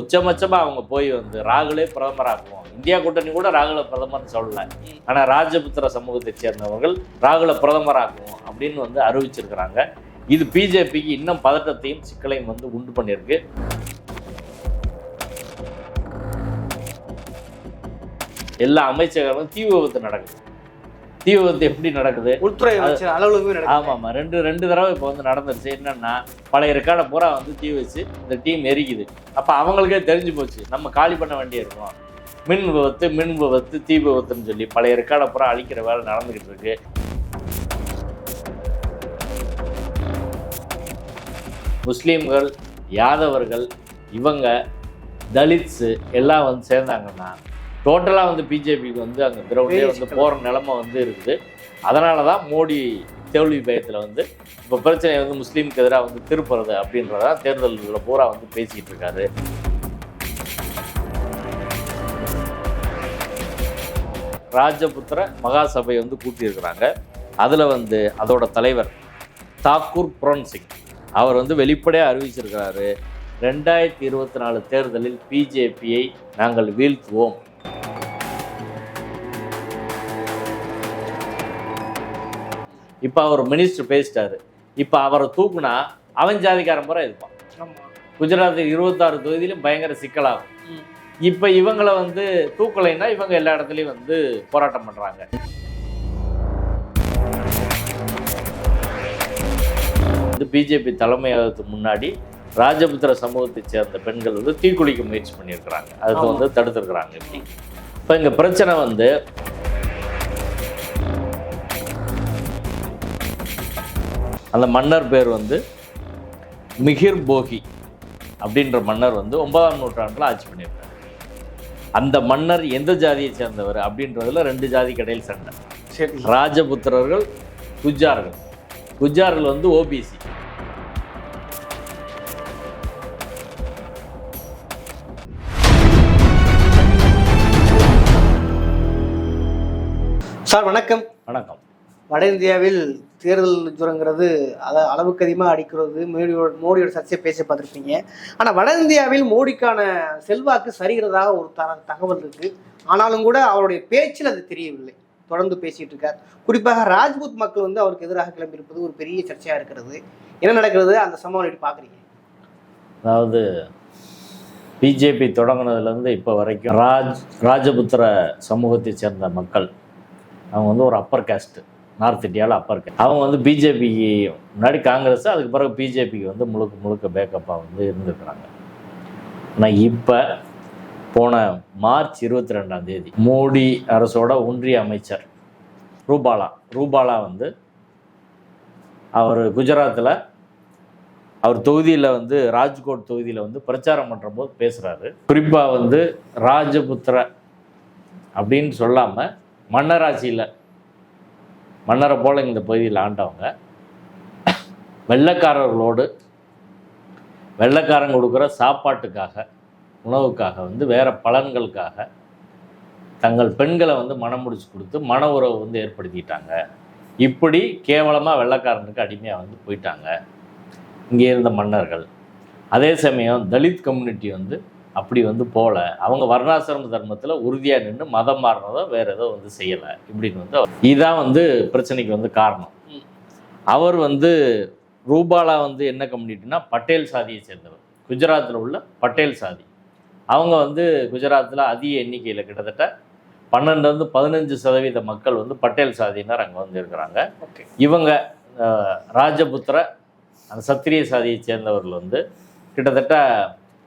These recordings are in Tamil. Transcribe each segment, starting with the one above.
உச்சபட்சமாக அவங்க போய் வந்து ராகுலே பிரதமராக்குவோம் இந்தியா கூட்டணி கூட ராகுல பிரதமர்னு சொல்லல. ஆனால் ராஜபுத்திர சமூகத்தை சேர்ந்தவர்கள் ராகுல பிரதமராக்குவோம் அப்படின்னு வந்து அறிவிச்சிருக்கிறாங்க. இது பிஜேபிக்கு இன்னும் பதட்டத்தையும் சிக்கலையும் வந்து உண்டு பண்ணியிருக்கு. எல்லா அமைச்சர்களும் தீ விபத்து நடக்குது. தீ விபத்து எப்படி நடக்குது? உள்துறை அலுவலகமே நடக்குது. ஆமாம் ஆமாம் ரெண்டு ரெண்டு தடவை இப்போ வந்து நடந்துருச்சு. என்னன்னா பழைய ரெக்கார்டை பூரா வந்து தீ வச்சு இந்த டீம் எரிக்குது. அப்போ அவங்களுக்கே தெரிஞ்சு போச்சு நம்ம காலி பண்ண வேண்டியிருக்கோம் மின் விபத்து மின் விபத்து தீ விபத்துன்னு சொல்லி பழைய ரெக்கார்டை பூரா அழிக்கிற வேலை நடந்துக்கிட்டு இருக்கு. முஸ்லீம்கள் யாதவர்கள் இவங்க தலித்ஸு எல்லாம் வந்து சேர்ந்தாங்கன்னா டோட்டலாக வந்து பிஜேபிக்கு வந்து அங்கே கிரவுண்டே வந்து. போகிற நிலமை வந்து இருக்குது. அதனால தான் மோடி தோல்வி பயத்தில் வந்து இப்போ பிரச்சனையை வந்து முஸ்லீமுக்கு எதிராக வந்து திருப்புறது அப்படின்றதா தேர்தல்களில் பூரா வந்து பேசிக்கிட்டு இருக்காரு. ராஜபுத்திர மகாசபை வந்து கூட்டியிருக்கிறாங்க. அதில் வந்து அதோட தலைவர் தாக்கூர் புரோன் சிங் அவர் வந்து வெளிப்படையாக அறிவிச்சிருக்கிறாரு. ரெண்டாயிரத்தி இருபத்தி நாலு தேர்தலில் பிஜேபியை நாங்கள் வீழ்த்துவோம். இப்போ அவர் மினிஸ்டர் பேசிட்டாரு. இப்போ அவரை தூக்குனா அவன் ஜாதிக்காரன் பூரா இருப்பான். குஜராத்தில் இருபத்தாறு தொகுதியிலும் பயங்கர சிக்கலாகும். இப்போ இவங்களை வந்து தூக்கலைன்னா இவங்க எல்லா இடத்துலையும் வந்து போராட்டம் பண்ணுறாங்க வந்து பிஜேபி தலைமையகத்துக்கு முன்னாடி ராஜபுத்திர சமூகத்தை சேர்ந்த பெண்கள் வந்து தீக்குளிக்க முயற்சி பண்ணியிருக்கிறாங்க. அதுக்கு. வந்து தடுத்துருக்குறாங்க. இப்போ இங்கே பிரச்சனை வந்து அந்த மன்னர் பேர் வந்து மிகிர் போகி அப்படின்ற மன்னர் வந்து ஒன்பதாம் நூற்றாண்டில் ஆட்சி பண்ணியிருக்காரு. அந்த மன்னர் எந்த ஜாதியை சேர்ந்தவர் அப்படின்றதுல ரெண்டு ஜாதி கடையில் சண்டை. சரி. ராஜபுத்திரர்கள் குஜார்கள். குஜார்கள் வந்து ஓபிசி சார் வணக்கம். வணக்கம். வட இந்தியாவில் தேர்தல் ஜுரங்கிறது அதை அளவுக்கு அதிகமாக அடிக்கிறது மோடியோட மோடியோட சர்ச்சையை பேச பார்த்துருப்பீங்க. ஆனால் வட இந்தியாவில் மோடிக்கான செல்வாக்கு சரிகிறதாக ஒரு த தகவல் இருக்குது ஆனாலும் கூட அவருடைய பேச்சில் அது தெரியவில்லை. தொடர்ந்து பேசிகிட்டு இருக்கார். குறிப்பாக ராஜ்புத் மக்கள் வந்து அவருக்கு எதிராக கிளம்பியிருப்பது ஒரு பெரிய சர்ச்சையாக இருக்கிறது. என்ன நடக்கிறது? அந்த சம்பவம் எப்படி பார்க்குறீங்க? அதாவது பிஜேபி தொடங்கினதுலேருந்து இப்போ வரைக்கும் ராஜ் ராஜபுத்திர சமூகத்தை சேர்ந்த மக்கள் அவங்க வந்து ஒரு அப்பர் காஸ்ட்டு நார்த் இந்தியாவில் அப்போ காஸ்ட் அவங்க வந்து பிஜேபிக்கு முன்னாடி காங்கிரஸ் அதுக்கு பிறகு பிஜேபிக்கு வந்து முழுக்க முழுக்க பேக்கப்பாக வந்து இருந்திருக்கிறாங்க. ஆனால் இப்போ போன மார்ச் இருபத்தி ரெண்டாம் தேதி மோடி அரசோட ஒன்றிய அமைச்சர் ரூபாலா ரூபாலா வந்து அவர் குஜராத்தில் அவர் தொகுதியில் வந்து ராஜ்கோட் தொகுதியில் வந்து பிரச்சாரம் பண்ணுறபோது பேசுகிறாரு குறிப்பாக வந்து ராஜபுத்திர அப்படின்னு சொல்லாமல் மன்னராட்சியில் மன்னரை போல் இந்த பகுதியில் ஆண்டவங்க. வெள்ளக்காரர்களோடு வெள்ளைக்காரங்க கொடுக்குற சாப்பாட்டுக்காக உணவுக்காக வந்து வேறு பலன்களுக்காக தங்கள் பெண்களை வந்து மனம் முடிச்சு கொடுத்து மன உறவு வந்து ஏற்படுத்திட்டாங்க. இப்படி கேவலமாக வெள்ளக்காரனுக்கு அடிமையாக வந்து போயிட்டாங்க. இங்கே இருந்த மன்னர்கள். அதே சமயம் தலித் கம்யூனிட்டி வந்து அப்படி வந்து போல. அவங்க வர்ணாசிரம தர்மத்தில் உறுதியாக நின்று மதம் மாறினதோ வேற ஏதோ வந்து செய்யலை இப்படின்னு வந்து இதுதான் வந்து பிரச்சனைக்கு வந்து காரணம். அவர் வந்து ரூபாலா வந்து என்ன கம்யூனிட்டினா பட்டேல் சாதியை சேர்ந்தவர். குஜராத்தில் உள்ள பட்டேல் சாதி. அவங்க வந்து குஜராத்தில் அதிக எண்ணிக்கையில் கிட்டத்தட்ட பன்னெண்டுலேருந்து பதினஞ்சு சதவீத மக்கள் வந்து பட்டேல் சாதியினர் அங்கே வந்து இருக்கிறாங்க. இவங்க ராஜபுத்திர அந்த சத்திரிய சாதியை சேர்ந்தவர்கள் வந்து கிட்டத்தட்ட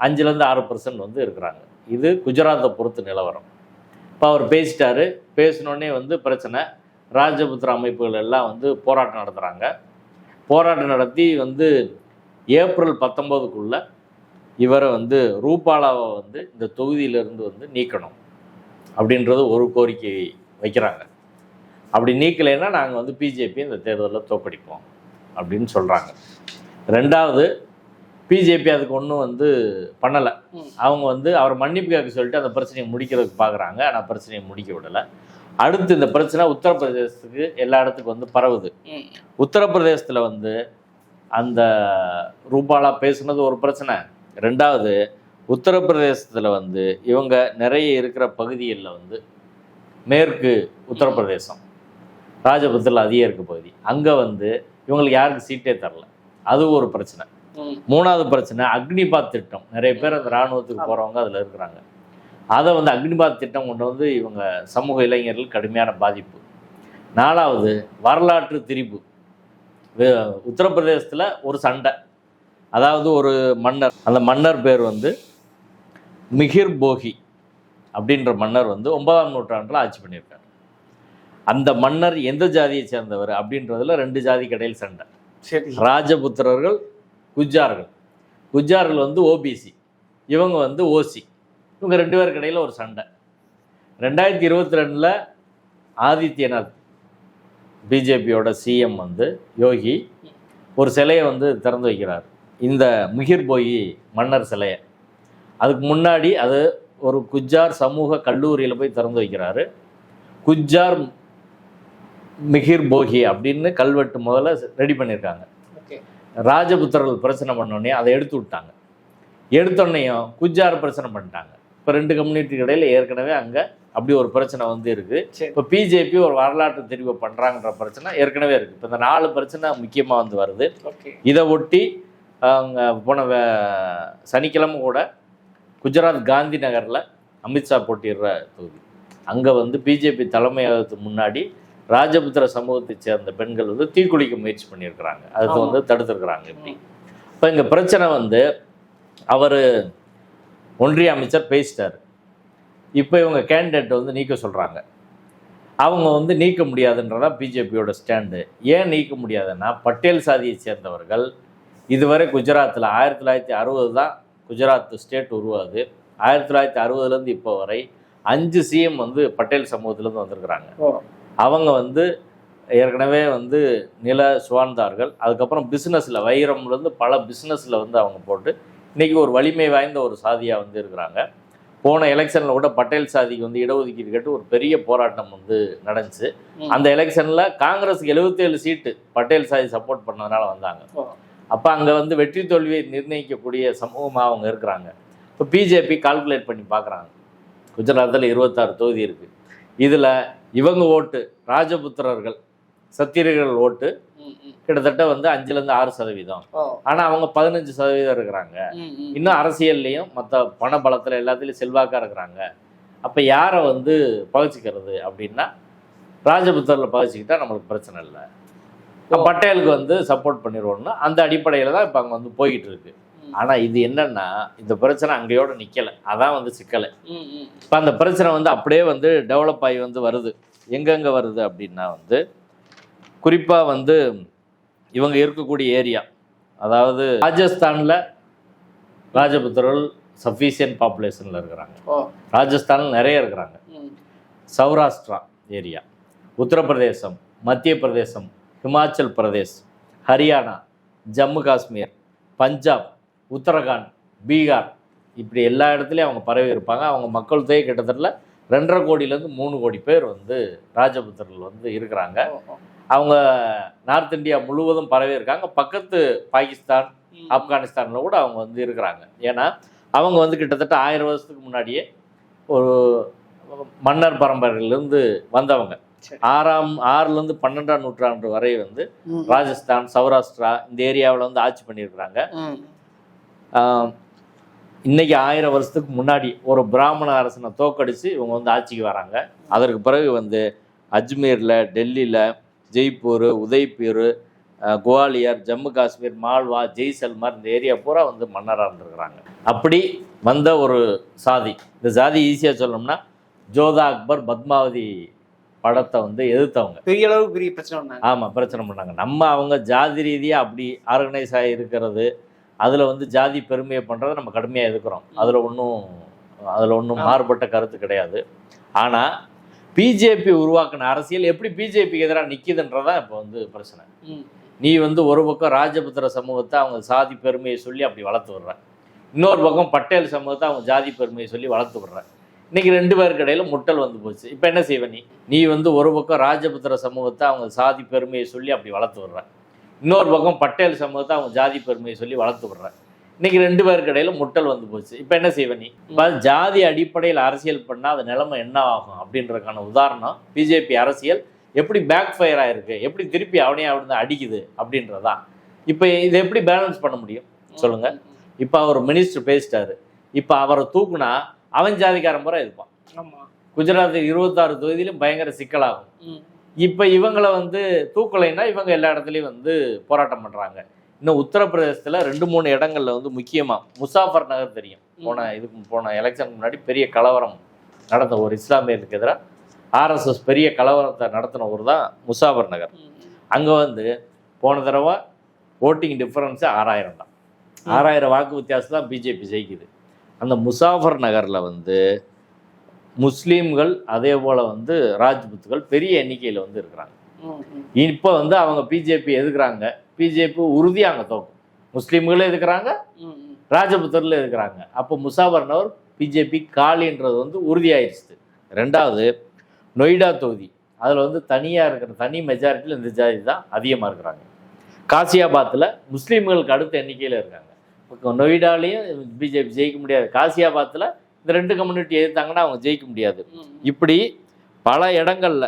அஞ்சுலேருந்து ஆறு பர்சன்ட் வந்து இருக்கிறாங்க. இது குஜராத்தை பொறுத்து நிலவரம். இப்போ அவர் பேசிட்டாரு. பேசினோடனே வந்து பிரச்சனை. ராஜபுத்திர அமைப்புகள் எல்லாம் வந்து போராட்டம் நடத்துகிறாங்க போராட்டம் நடத்தி வந்து ஏப்ரல் பத்தொம்போதுக்குள்ள இவரை வந்து ரூபாலாவை வந்து இந்த தொகுதியிலிருந்து வந்து நீக்கணும். அப்படின்றது ஒரு கோரிக்கை வைக்கிறாங்க. அப்படி நீக்கலைன்னா நாங்கள் வந்து பிஜேபி இந்த தேர்தலில் தோக்கடிப்போம் அப்படின்னு சொல்கிறாங்க ரெண்டாவது பிஜேபி அதுக்கு ஒன்றும் வந்து பண்ணலை. அவங்க வந்து அவர் மன்னிப்பு கேட்க சொல்லிட்டு அந்த பிரச்சனையை முடிக்கிறதுக்கு பார்க்குறாங்க ஆனால் பிரச்சனையை முடிக்க விடலை. அடுத்து இந்த பிரச்சனை உத்தரப்பிரதேசத்துக்கு எல்லா இடத்துக்கும் வந்து பரவுது. உத்தரப்பிரதேசத்தில் வந்து அந்த ரூபாலா பேசுனது ஒரு பிரச்சனை. ரெண்டாவது உத்தரப்பிரதேசத்தில் வந்து இவங்க நிறைய இருக்கிற பகுதிகளில் வந்து மேற்கு உத்தரப்பிரதேசம் ராஜபுத்திரில் அதிகம் இருக்க பகுதி. அங்கே வந்து இவங்களுக்கு யாருக்கு சீட்டே தரல. அது ஒரு பிரச்சனை. மூணாவது பிரச்சனை அக்னிபாத் திட்டம். நிறைய பேர் அந்த இராணுவத்துக்கு போகிறவங்க அதில் இருக்கிறாங்க. அதை வந்து அக்னிபாத் திட்டம் கொண்டு வந்து இவங்க சமூக இளைஞர்கள் கடுமையான பாதிப்பு. நாலாவது வரலாற்று திரிபு. வே- உத்தரப்பிரதேசத்தில் ஒரு சண்டை. அதாவது ஒரு மன்னர் அந்த மன்னர் பேர் வந்து மிகிர் போகி அப்படின்ற மன்னர் வந்து ஒன்பதாம் நூற்றாண்டில் ஆட்சி பண்ணியிருக்காரு. அந்த மன்னர் எந்த ஜாதியை சேர்ந்தவர் அப்படின்றதுல ரெண்டு ஜாதி கடையில் சண்டை. ராஜபுத்திரர்கள் குஜார்கள் குஜார்கள் வந்து ஓபிசி இவங்க வந்து ஓசி இவங்க ரெண்டு பேருக்கு இடையில் ஒரு சண்டை. ரெண்டாயிரத்தி இருபத்தி ரெண்டில் ஆதித்யநாத் பிஜேபியோட சிஎம் வந்து யோகி ஒரு சிலையை வந்து திறந்து வைக்கிறார். இந்த முகிர் போயி மன்னர் சிலையை. அதுக்கு முன்னாடி அது ஒரு குஜார் சமூக கல்லூரியில் போய் திறந்து வைக்கிறாரு. குஜார் மிகிர் போகி அப்படின்னு கல்வெட்டு முதல்ல ரெடி பண்ணியிருக்காங்க. ராஜபுத்திரர்கள் பிரச்சனை பண்ணோடனே அதை எடுத்து விட்டாங்க. எடுத்தோடனையும் குஜார் பிரச்சனை பண்ணிட்டாங்க. இப்போ ரெண்டு கம்யூனிட்டிக்கு இடையில ஏற்கனவே அங்கே அப்படி ஒரு பிரச்சனை வந்து இருக்குது இப்போ பிஜேபி ஒரு வரலாற்று தெரிவு பண்ணுறாங்கன்ற பிரச்சனை ஏற்கனவே இருக்குது இப்போ இந்த நாலு பிரச்சனை முக்கியமாக வந்து வருது. இதை ஒட்டி அவங்க போன சனிக்கிழமை கூட குஜராத் காந்தி நகரில் அமித்ஷா போட்டிடுற தொகுதி. அங்கே வந்து பிஜேபி தலைமையகத்துக்கு முன்னாடி ராஜபுத்திர சமூகத்தை சேர்ந்த பெண்கள் வந்து தீக்குளிக்க முயற்சி பண்ணியிருக்கிறாங்க. அதுக்கு. வந்து தடுத்துருக்குறாங்க இப்படி. இப்போ இங்கே பிரச்சனை வந்து அவர் ஒன்றிய அமைச்சர் பேசிட்டார். இப்போ இவங்க கேண்டிடேட் வந்து நீக்க சொல்கிறாங்க அவங்க வந்து நீக்க முடியாதுன்றதான் பிஜேபியோட ஸ்டாண்டு. ஏன் நீக்க முடியாதுன்னா பட்டேல் சாதியை சேர்ந்தவர்கள் இதுவரை குஜராத்தில் ஆயிரத்தி தொள்ளாயிரத்தி அறுபது தான் குஜராத் ஸ்டேட் உருவாகுது. ஆயிரத்தி தொள்ளாயிரத்தி அறுபதுலேருந்து இப்போ வரை அஞ்சு சிஎம் வந்து பட்டேல் சமூகத்திலேருந்து வந்திருக்கிறாங்க. அவங்க வந்து ஏற்கனவே வந்து நில சுவார்ந்தார்கள் அதுக்கப்புறம் பிஸ்னஸில் வைரம்லேருந்து பல பிஸ்னஸில் வந்து அவங்க போட்டு இன்றைக்கி ஒரு வலிமை வாய்ந்த ஒரு சாதியாக வந்து இருக்கிறாங்க. போன எலெக்ஷனில் கூட பட்டேல் சாதிக்கு வந்து இடஒதுக்கீடு கேட்டு ஒரு பெரிய போராட்டம் வந்து நடந்துச்சு. அந்த எலெக்ஷனில் காங்கிரஸுக்கு 77 சீட்டு பட்டேல் சாதி சப்போர்ட் பண்ணதுனால வந்தாங்க. அப்போ அங்கே வந்து வெற்றி தோல்வியை நிர்ணயிக்கக்கூடிய சமூகமாக அவங்க இருக்கிறாங்க. இப்போ பிஜேபி கால்குலேட் பண்ணி பார்க்குறாங்க குஜராத்தில் இருபத்தாறு தொகுதி இருக்குது இதில் இவங்க ஓட்டு ராஜபுத்திரர்கள் சத்திரியர்கள் ஓட்டு. கிட்டத்தட்ட வந்து அஞ்சுலேருந்து ஆறு சதவீதம் ஆனால் அவங்க பதினஞ்சு சதவீதம் இருக்கிறாங்க. இன்னும் அரசியல்லையும் மற்ற பண பலத்தில் எல்லாத்துலேயும் செல்வாக்காக இருக்கிறாங்க அப்போ யாரை வந்து பகிச்சிக்கிறது அப்படின்னா ராஜபுத்தரில் பகிச்சிக்கிட்டா நம்மளுக்கு பிரச்சனை இல்லை பட்டேலுக்கு வந்து சப்போர்ட் பண்ணிடுவோம்னா அந்த அடிப்படையில் தான் இப்போ அங்கே வந்து போய்கிட்டு இருக்கு. ஆனால் இது என்னன்னா இந்த பிரச்சனை அங்கேயோட நிற்கலை அதான் வந்து சிக்கலை. இப்போ அந்த பிரச்சனை வந்து அப்படியே வந்து டெவலப் ஆகி வந்து வருது. எங்கெங்கே வருது அப்படின்னா வந்து குறிப்பாக வந்து இவங்க இருக்கக்கூடிய ஏரியா. அதாவது ராஜஸ்தானில் ராஜபுத்திரர்கள் சஃபிஷியன்ட் பாப்புலேஷனில் இருக்கிறாங்க. ராஜஸ்தானில் நிறைய இருக்கிறாங்க. சௌராஷ்டிரா ஏரியா. உத்தரப்பிரதேசம் மத்திய பிரதேசம் ஹிமாச்சல் பிரதேஷ் ஹரியானா ஜம்மு காஷ்மீர் பஞ்சாப் உத்தரகாண்ட் பீகார் இப்படி எல்லா இடத்துலையும் அவங்க பரவி இருப்பாங்க அவங்க மக்கள் தொகை கிட்டத்தட்ட ரெண்டரை கோடியிலேருந்து மூணு கோடி பேர் வந்து ராஜபுத்திரர்கள் வந்து இருக்கிறாங்க. அவங்க நார்த் இந்தியா முழுவதும் பரவி இருக்காங்க பக்கத்து பாகிஸ்தான். ஆப்கானிஸ்தானில் கூட அவங்க வந்து இருக்கிறாங்க ஏன்னா அவங்க வந்து கிட்டத்தட்ட ஆயிரம் வருஷத்துக்கு முன்னாடியே ஒரு மன்னர் பரம்பரையிலேருந்து வந்தவங்க. ஆறாம் ஆறுலேருந்து பன்னெண்டாம் நூற்றாண்டு வரை வந்து. ராஜஸ்தான் சௌராஷ்டிரா இந்த ஏரியாவில் வந்து ஆட்சி பண்ணியிருக்கிறாங்க இன்னைக்கு ஆயிரம் வருஷத்துக்கு முன்னாடி ஒரு பிராமண அரசனை தோக்கடிச்சு இவங்க வந்து ஆட்சிக்கு வராங்க. அதற்கு பிறகு வந்து அஜ்மீரில் டெல்லியில் ஜெய்ப்பூர் உதய்பூர் குவாலியர் ஜம்மு காஷ்மீர் மால்வா ஜெய்சல்மார் இந்த ஏரியா பூரா வந்து மன்னராக இருந்திருக்கிறாங்க. அப்படி வந்த ஒரு சாதி. இந்த சாதி ஈஸியாக சொல்லணும்னா ஜோதா அக்பர் பத்மாவதி படத்தை வந்து எதிர்த்தவங்க. பெரிய அளவு பெரிய பிரச்சனை ஆமாம் பிரச்சனை பண்ணாங்க. நம்ம அவங்க ஜாதி ரீதியாக அப்படி ஆர்கனைஸ் ஆகி இருக்கிறது அதில் வந்து ஜாதி பெருமையை பண்ணுறதை நம்ம கடுமையாக எதுக்குறோம் அதில் ஒன்றும் அதில் ஒன்றும். மாறுபட்ட கருத்து கிடையாது. ஆனால் பிஜேபி உருவாக்கின அரசியல் எப்படி பிஜேபிக்கு எதிராக நிற்கிதுன்றதான் இப்போ வந்து பிரச்சனை. நீ வந்து ஒரு பக்கம் ராஜபுத்திர சமூகத்தை அவங்க சாதி பெருமையை சொல்லி அப்படி வளர்த்து விடுற. இன்னொரு பக்கம் பட்டேல் சமூகத்தை அவங்க ஜாதி பெருமையை சொல்லி வளர்த்து விடுற. இன்னைக்கு ரெண்டு பேருக்கு இடையில முட்டல் வந்து போச்சு. இப்போ என்ன செய்வ நீ? நீ வந்து ஒரு பக்கம் ராஜபுத்திர சமூகத்தை அவங்க சாதி பெருமையை சொல்லி அப்படி வளர்த்து விடுற. இன்னொரு பக்கம் பட்டேல் சமூகத்தை அவங்க ஜாதி பெருமையை சொல்லி வளர்த்து விடுற இன்னைக்கு ரெண்டு பேருக்கு இடையில முட்டல் வந்து போச்சு. இப்போ என்ன செய்வ நீ? ஜாதி அடிப்படையில் அரசியல் பண்ணால் அது நிலைமை என்ன ஆகும் அப்படின்றதுக்கான உதாரணம் பிஜேபி அரசியல். எப்படி பேக் ஃபயர் ஆயிருக்கு? எப்படி திருப்பி அவனே அவனு அடிக்குது அப்படின்றதான் இப்போ இதை எப்படி பேலன்ஸ் பண்ண முடியும்? சொல்லுங்க. இப்போ அவர் மினிஸ்டர் பேசிட்டாரு. இப்போ அவரை தூக்குனா அவன் ஜாதிக்காரன் பூரா இருப்பான். குஜராத்தில் இருபத்தாறு தொகுதியிலும் பயங்கர சிக்கலாகும். இப்போ இவங்களை வந்து தூக்கலைன்னா இவங்க எல்லா இடத்துலையும் வந்து போராட்டம் பண்ணுறாங்க இன்னும் உத்தரப்பிரதேசத்தில் ரெண்டு மூணு இடங்கள்ல வந்து முக்கியமாக முசாஃபர் நகர் தெரியும். போன இதுக்கு போன எலெக்ஷனுக்கு முன்னாடி பெரிய கலவரம் நடந்த ஒரு இஸ்லாமியருக்கு எதிராக ஆர்எஸ்எஸ் பெரிய கலவரத்தை நடத்தின ஊர் தான் முசாஃபர் நகர். அங்கே வந்து போன தடவை ஓட்டிங் டிஃபரன்ஸு ஆறாயிரம் தான். ஆறாயிரம் வாக்கு வித்தியாசம் தான் பிஜேபி ஜெயிக்குது. அந்த முசாஃபர் நகரில் வந்து முஸ்லீம்கள் அதே போல் வந்து ராஜ்புத்துகள் பெரிய எண்ணிக்கையில் வந்து இருக்கிறாங்க. இப்போ வந்து அவங்க பிஜேபி எதுக்குறாங்க? பிஜேபி உறுதியாக அங்கே தோக்கும். முஸ்லீம்களும் எதுக்குறாங்க? ம். ராஜபுத்தரில் இருக்கிறாங்க அப்போ முசாபர்னவர் பிஜேபி காலின்றது வந்து உறுதியாயிருச்சு. ரெண்டாவது நொய்டா தொகுதி. அதில் வந்து தனியாக இருக்கிற தனி மெஜாரிட்டியில் இந்த ஜாதி தான் அதிகமாக இருக்கிறாங்க. காசியாபாத்தில் முஸ்லீம்களுக்கு அடுத்த எண்ணிக்கையில் இருக்காங்க. இப்போ நொய்டாலையும் பிஜேபி ஜெயிக்க முடியாது. காசியாபாத்தில் இந்த ரெண்டு கம்யூனிட்டி எதிர்த்தாங்கன்னா அவங்க ஜெயிக்க முடியாது. இப்படி பல இடங்கள்ல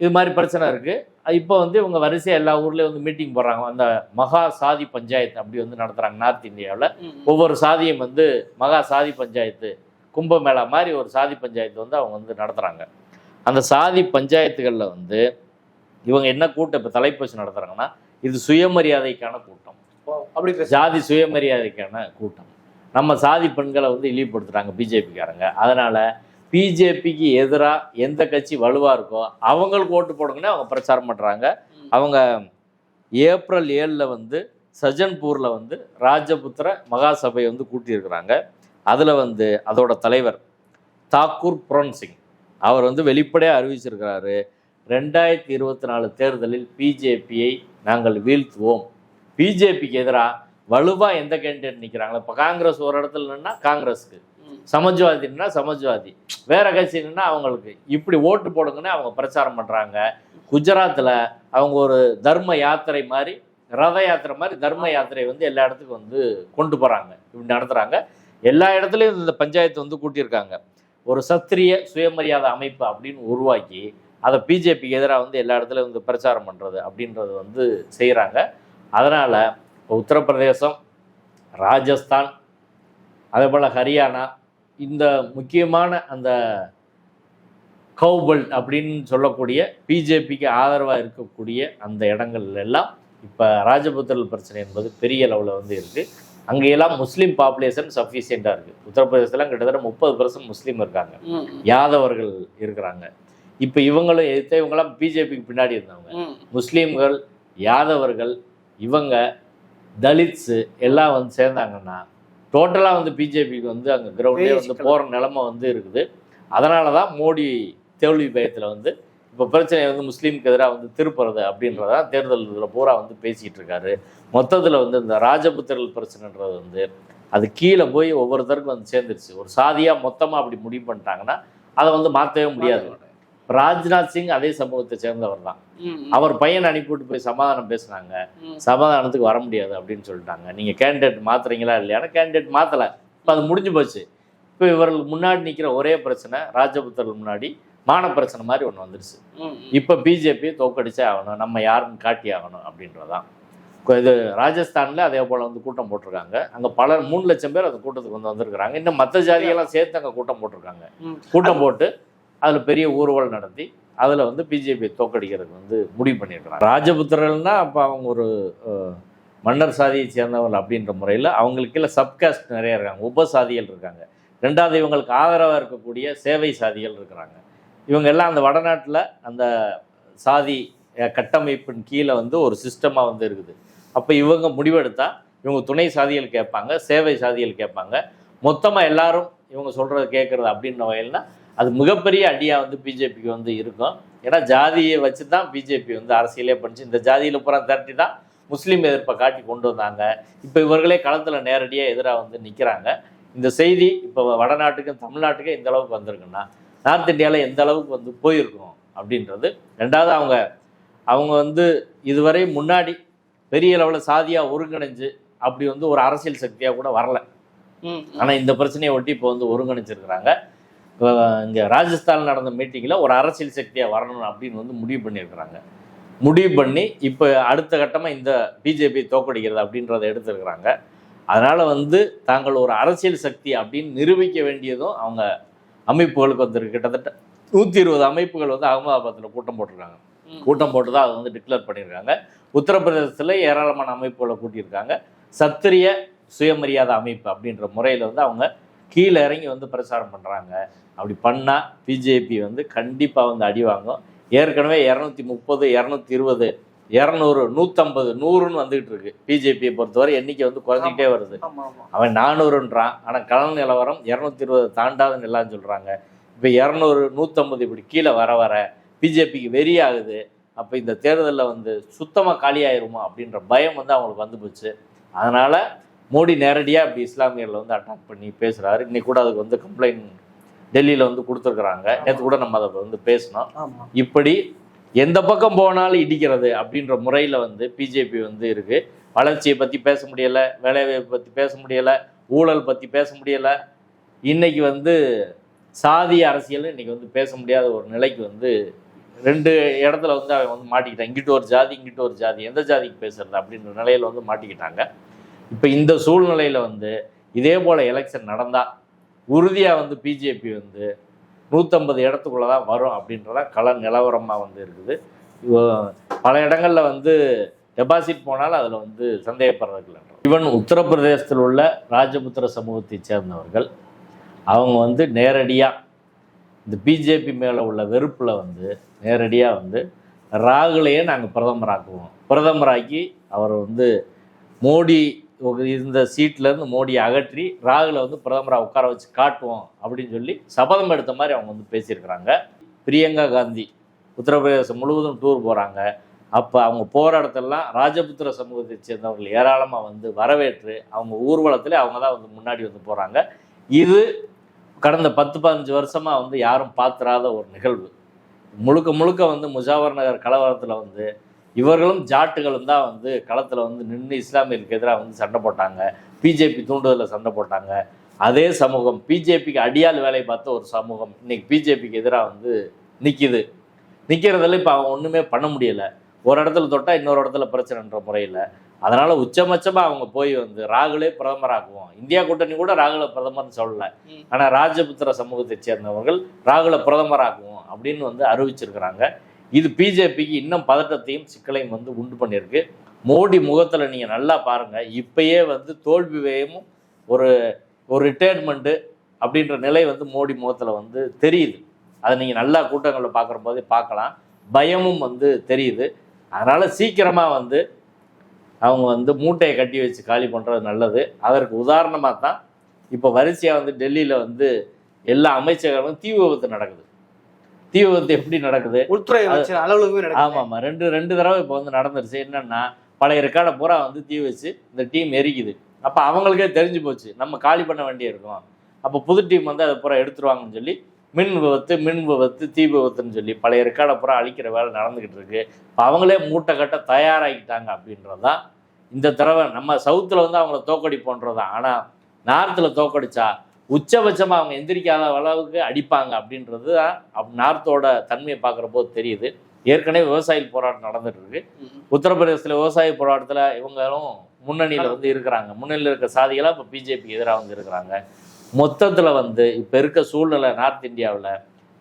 இது மாதிரி பிரச்சனை இருக்கு. இப்போ வந்து இவங்க வரிசையாக எல்லா ஊர்லேயும் வந்து மீட்டிங் போடுறாங்க. அந்த மகா சாதி பஞ்சாயத்து அப்படி வந்து நடத்துகிறாங்க நார்த் இந்தியாவில். ஒவ்வொரு சாதியும் வந்து மகா சாதி பஞ்சாயத்து கும்பமேளா மாதிரி ஒரு சாதி பஞ்சாயத்து வந்து அவங்க வந்து நடத்துகிறாங்க அந்த சாதி பஞ்சாயத்துகளில் வந்து இவங்க என்ன கூட்டம் இப்போ தலைப்பு வச்சு நடத்துகிறாங்கன்னா இது சுயமரியாதைக்கான கூட்டம். அப்படி பேச ஜாதி சுயமரியாதைக்கான கூட்டம். நம்ம சாதி பெண்களை வந்து இழிவுபடுத்துறாங்க பிஜேபிக்காரங்க. அதனால பிஜேபிக்கு எதிராக எந்த கட்சி வலுவா இருக்கோ அவங்களுக்கு ஓட்டு போடுங்கன்னு அவங்க பிரச்சாரம் பண்றாங்க. ம். அவங்க ஏப்ரல் ஏழில் வந்து சஜன்பூரில் வந்து ராஜபுத்திர மகாசபை வந்து கூட்டியிருக்கிறாங்க. அதில் வந்து அதோட தலைவர் தாக்கூர் புரன் சிங் அவர் வந்து வெளிப்படையாக அறிவிச்சிருக்கிறாரு ரெண்டாயிரத்தி இருபத்தி நாலு தேர்தலில் பிஜேபியை நாங்கள் வீழ்த்துவோம். பிஜேபிக்கு எதிராக வலுவாக எந்த கேண்டிடேட் நிற்கிறாங்களோ இப்போ காங்கிரஸ் ஒரு இடத்துல நின்னா காங்கிரஸுக்கு. சமாஜ்வாதின்னா சமாஜ்வாதி. வேற கட்சி அவங்களுக்கு. இப்படி ஓட்டு போடுங்கன்னு அவங்க பிரச்சாரம் பண்ணுறாங்க குஜராத்தில் அவங்க ஒரு தர்ம யாத்திரை மாதிரி ரத யாத்திரை மாதிரி தர்ம யாத்திரை வந்து எல்லா இடத்துக்கும் வந்து கொண்டு போகிறாங்க இப்படி நடத்துகிறாங்க எல்லா இடத்துலையும் இந்த பஞ்சாயத்து வந்து கூட்டியிருக்காங்க. ஒரு சத்திரிய சுயமரியாதை அமைப்பு அப்படின்னு உருவாக்கி அதை பிஜேபிக்கு எதிராக வந்து எல்லா இடத்துலையும் வந்து பிரச்சாரம் பண்ணுறது அப்படின்றது வந்து செய்கிறாங்க அதனால் உத்தரப்பிரதேசம் ராஜஸ்தான் அதே போல் ஹரியானா. இந்த முக்கியமான அந்த கவுபல்ட் அப்படின்னு சொல்லக்கூடிய பிஜேபிக்கு ஆதரவாக இருக்கக்கூடிய அந்த இடங்கள்ல எல்லாம் இப்போ ராஜபுத்திரல் பிரச்சனை என்பது பெரிய லெவலில் வந்து இருக்குது அங்கெல்லாம் முஸ்லீம் பாப்புலேஷன் சஃபிஷியண்ட்டாக இருக்குது உத்தரப்பிரதேசத்தில் கிட்டத்தட்ட முப்பது பர்சன்ட் முஸ்லீம் இருக்காங்க. யாதவர்கள் இருக்கிறாங்க. இப்போ இவங்களும் எதிர்த்து இவங்கெல்லாம் பிஜேபிக்கு பின்னாடி இருந்தவங்க. முஸ்லீம்கள் யாதவர்கள் இவங்க தலித்ஸு எல்லாம் வந்து சேர்ந்தாங்கன்னா டோட்டலாக வந்து பிஜேபிக்கு வந்து அங்கே கிரவுண்டே வந்து. போகிற நிலைமை வந்து இருக்குது. அதனால தான் மோடி தோல்வி பயத்தில் வந்து இப்போ பிரச்சனை வந்து முஸ்லீமுக்கு எதிராக வந்து திருப்புறது அப்படின்றதான் தேர்தல் இதில் பூரா வந்து பேசிகிட்டு இருக்காரு. மொத்தத்தில் வந்து இந்த ராஜபுத்திரல் பிரச்சனைன்றது வந்து அது கீழே போய் ஒவ்வொருத்தருக்கும் வந்து சேர்ந்துருச்சு. ஒரு சாதியாக மொத்தமாக அப்படி முடிவு பண்ணிட்டாங்கன்னா அதை வந்து மாற்றவே முடியாது. ராஜ்நாத் சிங் அதே சமூகத்தை சேர்ந்தவர் தான். அவர் பையனை அனுப்பிவிட்டு போய் சமாதானம் பேசுனாங்க. சமாதானத்துக்கு வர முடியாது அப்படின்னு சொல்லிட்டாங்க. நீங்கள் கேண்டிடேட் மாத்துறீங்களா இல்லையானா கேண்டிடேட் மாற்றலை இப்போ அது முடிஞ்சு போச்சு. இப்போ இவர்களுக்கு முன்னாடி நிற்கிற ஒரே பிரச்சனை ராஜபுத்தர்கள் முன்னாடி மான பிரச்சனை மாதிரி ஒன்று வந்துருச்சு. இப்போ பிஜேபி தோக்கடிச்சே ஆகணும். நம்ம யாருன்னு காட்டி ஆகணும் அப்படின்றதான். இது ராஜஸ்தானில் அதே போல் வந்து கூட்டம் போட்டிருக்காங்க. அங்கே பல மூணு லட்சம் பேர் அந்த கூட்டத்துக்கு வந்து வந்திருக்கிறாங்க. இன்னும் மற்ற ஜாதியெல்லாம் சேர்த்து அங்கே கூட்டம் போட்டிருக்காங்க. கூட்டம் போட்டு அதில் பெரிய ஊர்வலம் நடத்தி அதில் வந்து பிஜேபி தோக்கடிக்கிறதுக்கு வந்து முடிவு பண்ணியிருக்கிறாங்க. ராஜபுத்திரர்கள்னா அப்போ அவங்க ஒரு மன்னர் சாதியை சேர்ந்தவர்கள் அப்படின்ற முறையில் அவங்களுக்கு கீழே சப்காஸ்ட் நிறைய இருக்காங்க. உபசாதிகள் இருக்காங்க. ரெண்டாவது இவங்களுக்கு ஆதரவாக இருக்கக்கூடிய சேவை சாதிகள் இருக்கிறாங்க. இவங்க எல்லாம் அந்த வடநாட்டில் அந்த சாதி கட்டமைப்பின் கீழே வந்து ஒரு சிஸ்டமாக வந்து இருக்குது. அப்போ இவங்க முடிவெடுத்தா இவங்க துணை சாதிகள் கேட்பாங்க சேவை சாதிகள் கேட்பாங்க. மொத்தமாக எல்லாரும் இவங்க சொல்கிறத கேட்குறது அப்படின்ற வகையில்னா அது மிகப்பெரிய அடியாக வந்து பிஜேபிக்கு வந்து இருக்கும். ஏன்னா ஜாதியை வச்சு தான் பிஜேபி வந்து அரசியலே பண்ணிச்சு. இந்த ஜாதியில் பூரா திரட்டி தான் முஸ்லீம் எதிர்ப்பை காட்டி கொண்டு வந்தாங்க. இப்போ இவர்களே களத்தில் நேரடியாக எதிராக வந்து நிற்கிறாங்க இந்த செய்தி இப்போ வடநாட்டுக்கும் தமிழ்நாட்டுக்கும் எந்த அளவுக்கு வந்திருக்குன்னா நார்த் இந்தியாவில் எந்த அளவுக்கு வந்து போயிருக்கணும் அப்படின்றது. ரெண்டாவது அவங்க அவங்க வந்து இதுவரை முன்னாடி பெரிய லெவலில் சாதியாக ஒருங்கிணைஞ்சு அப்படி வந்து ஒரு அரசியல் சக்தியாக கூட வரல. ஆனால் இந்த பிரச்சனையை ஒட்டி இப்போ வந்து ஒருங்கிணைச்சிருக்கிறாங்க. இப்போ இங்கே ராஜஸ்தான் நடந்த மீட்டிங்கில் ஒரு அரசியல் சக்தியாக வரணும் அப்படின்னு வந்து முடிவு பண்ணியிருக்கிறாங்க. முடிவு பண்ணி இப்போ அடுத்த கட்டமாக இந்த பிஜேபி தோக்கடிக்கிறது அப்படின்றத எடுத்திருக்கிறாங்க. அதனால் வந்து தாங்கள் ஒரு அரசியல் சக்தி அப்படின்னு நிரூபிக்க வேண்டியதும் அவங்க அமைப்புகளுக்கு வந்து கிட்டத்தட்ட நூற்றி இருபது அமைப்புகள் வந்து அகமதாபாத்தில் கூட்டம் போட்டிருக்காங்க. கூட்டம் போட்டு தான் அதை வந்து டிக்ளேர் பண்ணியிருக்காங்க. உத்தரப்பிரதேசத்தில் ஏராளமான அமைப்புகளை கூட்டியிருக்காங்க. சத்திரிய சுயமரியாதை அமைப்பு அப்படின்ற முறையில் வந்து அவங்க கீழே இறங்கி வந்து பிரச்சாரம் பண்ணுறாங்க அப்படி பண்ணால் பிஜேபி வந்து கண்டிப்பாக வந்து அடி வாங்கும். ஏற்கனவே இரநூத்தி முப்பது இரநூத்தி இருபது இரநூறு நூற்றம்பது நூறுன்னு வந்துகிட்டு இருக்கு பிஜேபியை பொறுத்தவரை. எண்ணிக்கை வந்து குறைஞ்சிக்கிட்டே வருது. அவன் நானூறுன்றான். ஆனால் கள நிலவரம் இரநூத்தி இருபது தாண்டாதுன்னு எல்லாம் சொல்கிறாங்க இப்போ இரநூறு நூற்றம்பது இப்படி கீழே வர வர பிஜேபிக்கு வெறி ஆகுது அப்போ இந்த தேர்தலில் வந்து சுத்தமாக காலியாயிருமா அப்படின்ற பயம் வந்து அவங்களுக்கு வந்து போச்சு. அதனால் மோடி நேரடியாக இப்படி இஸ்லாமியர்களை வந்து அட்டாக் பண்ணி பேசுகிறாரு இன்னைக்கு கூட அதுக்கு வந்து கம்ப்ளைண்ட் டெல்லியில் வந்து கொடுத்துருக்குறாங்க. நேற்று கூட நம்ம அதை வந்து பேசினோம். இப்படி எந்த பக்கம் போனாலும் இடிக்கிறது அப்படின்ற முறையில் வந்து பிஜேபி வந்து இருக்கு. வளர்ச்சியை பற்றி பேச முடியலை வேலைவாய்ப்பை பற்றி பேச முடியலை ஊழல் பற்றி பேச முடியலை. இன்னைக்கு வந்து சாதி அரசியல் இன்னைக்கு வந்து பேச முடியாத ஒரு நிலைக்கு வந்து ரெண்டு இடத்துல வந்து அவன் வந்து மாட்டிக்கிட்டான். இங்கிட்டு ஒரு ஜாதி இங்கிட்டு ஒரு ஜாதி. எந்த ஜாதிக்கு பேசுறது அப்படின்ற நிலையில வந்து மாட்டிக்கிட்டாங்க. இப்போ இந்த சூழ்நிலையில் வந்து இதே போல் எலெக்ஷன் நடந்தால் உறுதியாக வந்து பிஜேபி வந்து நூற்றம்பது இடத்துக்குள்ள தான் வரும் அப்படின்றத கள நிலவரமாக வந்து இருக்குது. பல இடங்களில் வந்து டெபாசிட் போனாலும் அதில் வந்து சந்தேகப்படுறதுக்கு இல்லை. உத்தரப்பிரதேசத்தில் உள்ள ராஜபுத்திர சமூகத்தைச் சேர்ந்தவர்கள் அவங்க வந்து நேரடியாக இந்த பிஜேபி மேலே உள்ள வெறுப்பில் வந்து நேரடியாக வந்து ராகுலையே நாங்கள் பிரதமராக்குவோம். பிரதமராக்கி அவர் வந்து மோடி இந்த சீட்லேருந்து மோடியை அகற்றி ராகுலை வந்து பிரதமராக உட்கார வச்சு காட்டுவோம் அப்படின்னு சொல்லி சபதம் எடுத்த மாதிரி அவங்க வந்து பேசியிருக்கிறாங்க. பிரியங்கா காந்தி உத்தரப்பிரதேசம் முழுவதும் டூர் போகிறாங்க அப்போ அவங்க போகிற இடத்துலலாம் ராஜபுத்திர சமூகத்தை சேர்ந்தவர்கள் ஏராளமாக வந்து வரவேற்று அவங்க ஊர்வலத்தில் அவங்க தான் வந்து முன்னாடி வந்து போகிறாங்க இது கடந்த பத்து பதினஞ்சு வருஷமாக வந்து யாரும் பார்த்துறாத ஒரு நிகழ்வு. முழுக்க முழுக்க வந்து முஜாவர் நகர் கலவரத்தில் வந்து இவர்களும் ஜாட்டுகளும் தான் வந்து களத்தில் வந்து நின்று இஸ்லாமியருக்கு எதிராக வந்து சண்டை போட்டாங்க. பிஜேபி தூண்டுதலில் சண்டை போட்டாங்க. அதே சமூகம் பிஜேபிக்கு அடியால் வேலை பார்த்த ஒரு சமூகம் இன்னைக்கு பிஜேபிக்கு எதிராக வந்து நிற்கிது நிற்கிறதுல இப்போ அவங்க ஒன்றுமே பண்ண முடியலை. ஒரு இடத்துல தொட்டால் இன்னொரு இடத்துல பிரச்சனைன்ற முறையில். அதனால உச்சபட்சமாக அவங்க போய் வந்து ராகுலே பிரதமராக்குவோம் இந்தியா கூட்டணி கூட ராகுல பிரதமர்னு சொல்லல. ஆனால் ராஜபுத்திர சமூகத்தைச் சேர்ந்தவர்கள் ராகுல பிரதமராக்குவோம் அப்படின்னு வந்து அறிவிச்சிருக்கிறாங்க. இது பிஜேபிக்கு இன்னும் பதட்டத்தையும் சிக்கலையும் வந்து உண்டு பண்ணியிருக்கு. மோடி முகத்தில் நீங்கள் நல்லா பாருங்கள் இப்பயே வந்து தோல்வி வேகமும் ஒரு ஒரு ரிட்டையர்மெண்ட்டு அப்படின்ற நிலை வந்து மோடி முகத்தில் வந்து தெரியுது. அதை நீங்கள் நல்லா கூட்டங்களில் பார்க்குற போதே பார்க்கலாம். பயமும் வந்து தெரியுது. அதனால் சீக்கிரமாக வந்து அவங்க வந்து மூட்டையை கட்டி வச்சு காலி பண்ணுறது நல்லது. அதற்கு உதாரணமாக தான் இப்போ வரிசையாக வந்து டெல்லியில் வந்து எல்லா அமைச்சர்களும் தீ விபத்து நடக்குது. தீ விபத்து எப்படி நடக்குது? உள்துறை அலுவலகமே ஆமாம் ஆமாம் ரெண்டு ரெண்டு தடவை இப்போ வந்து நடந்துருச்சு. என்னன்னா பழைய ரெக்கார்டை பூரா வந்து தீ வச்சு இந்த டீம் எரிக்குது. அப்போ அவங்களுக்கே தெரிஞ்சு போச்சு நம்ம காலி பண்ண வேண்டியிருக்கோம் அப்போ புது டீம் வந்து அதை பூரா எடுத்துருவாங்கன்னு சொல்லி மின் விபத்து மின் விபத்து தீ விபத்துன்னு சொல்லி பழைய ரெக்கார்டை பூரா அழிக்கிற வேலை நடந்துக்கிட்டு இருக்கு. இப்போ அவங்களே மூட்டை கட்ட தயாராகிட்டாங்க அப்படின்றது தான் இந்த தடவை. நம்ம சவுத்தில் வந்து அவங்கள தோக்கடிப்போன்றது தான் ஆனால் நார்த்தில் தோக்கடிச்சா உச்சபட்சமாக அவங்க எந்திரிக்காத அளவுக்கு அடிப்பாங்க அப்படின்றது தான் அப் நார்த்தோட தன்மையை பார்க்குற போது தெரியுது. ஏற்கனவே விவசாயிகள் போராட்டம் நடந்துட்டு இருக்கு. உத்தரப்பிரதேசத்தில் விவசாய போராட்டத்தில் இவங்களும் முன்னணியில் வந்து இருக்கிறாங்க. முன்னணியில் இருக்க சாதிகளாக இப்போ பிஜேபிக்கு எதிராக வந்து இருக்கிறாங்க. மொத்தத்தில் வந்து இப்போ இருக்க சூழ்நிலை நார்த் இந்தியாவில்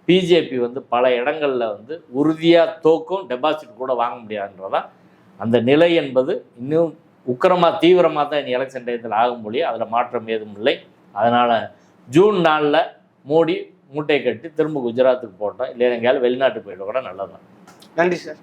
பிஜேபி வந்து பல இடங்களில் வந்து உறுதியாக தோக்கும் டெபாசிட் கூட வாங்க முடியாதுன்றதான் அந்த நிலை என்பது இன்னும் உக்கிரமாக தீவிரமாக தான் இனி எலெக்ஷன் டயத்தில் ஆகும் மொழி அதில் மாற்றம் ஏதும் இல்லை. அதனால் ஜூன் நாலில் மோடி மூட்டை கட்டி திரும்ப குஜராத்துக்கு போட்டோம் இல்லை எங்கேயாவது வெளிநாட்டுக்கு போயிட்டு கூட நல்லதான் நன்றி சார்.